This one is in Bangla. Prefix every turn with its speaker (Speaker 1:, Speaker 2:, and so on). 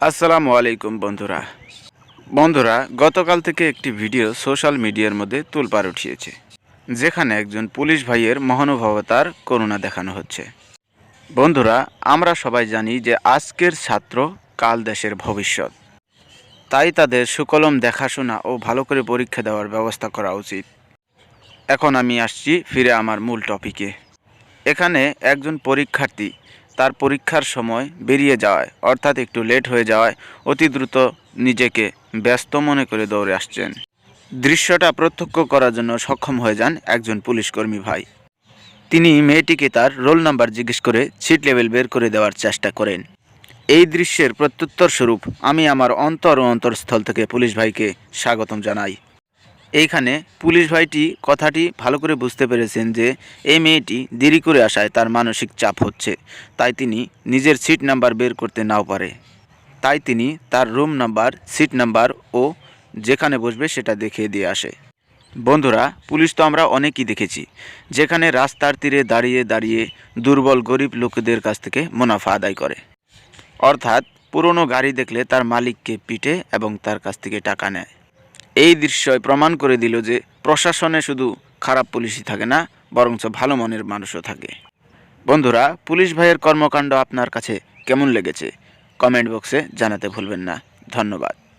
Speaker 1: আসসালামু আলাইকুম বন্ধুরা। বন্ধুরা, গতকাল থেকে একটি ভিডিও সোশ্যাল মিডিয়ার মধ্যে তুলপার উঠিয়েছে, যেখানে একজন পুলিশ ভাইয়ের মহানুভবতার করুণা দেখানো হচ্ছে। বন্ধুরা, আমরা সবাই জানি যে আজকের ছাত্র কাল দেশের ভবিষ্যৎ। তাই তাদের সুকলম দেখাশোনা ও ভালো করে পরীক্ষা দেওয়ার ব্যবস্থা করা উচিত। এখন আমি আসছি ফিরে আমার মূল টপিকে এখানে একজন পরীক্ষার্থী তার পরীক্ষার সময় বেরিয়ে যাওয়ায় অর্থাৎ একটু লেট হয়ে যাওয়ায় অতি দ্রুত নিজেকে ব্যস্ত মনে করে দৌড়ে আসছেন। দৃশ্যটা প্রত্যক্ষ করার জন্য সক্ষম হয়ে যান একজন পুলিশকর্মী ভাই। তিনি মেয়েটিকে তার রোল নাম্বার জিজ্ঞেস করে সিট লেভেল বের করে দেওয়ার চেষ্টা করেন। এই দৃশ্যের প্রত্যুত্তর স্বরূপ আমি আমার অন্তর ও অন্তরস্থল থেকে পুলিশ ভাইকে স্বাগতম জানাই। এইখানে পুলিশ ভাইটি কথাটি ভালো করে বুঝতে পেরেছেন যে এই মেয়েটি দেরি করে আসায় তার মানসিক চাপ হচ্ছে, তাই তিনি নিজের সিট নাম্বার বের করতে নাও পারে। তাই তিনি তার রুম নাম্বার, সিট নাম্বার ও যেখানে বসবে সেটা দেখিয়ে দিয়ে আসে। বন্ধুরা, পুলিশ তো আমরা অনেকই দেখেছি, যেখানে রাস্তার তীরে দাঁড়িয়ে দাঁড়িয়ে দুর্বল গরিব লোকেদের কাছ থেকে মুনাফা আদায় করে। অর্থাৎ পুরনো গাড়ি দেখলে তার মালিককে পিটে এবং তার কাছ থেকে টাকা নেয়। এই দৃশ্যই প্রমাণ করে দিল যে প্রশাসনে শুধু খারাপ পুলিশই থাকে না, বরঞ্চ ভালো মনের মানুষও থাকে। বন্ধুরা, পুলিশ ভাইয়ের কর্মকাণ্ড আপনার কাছে কেমন লেগেছে? কমেন্ট বক্সে জানাতে ভুলবেন না। ধন্যবাদ।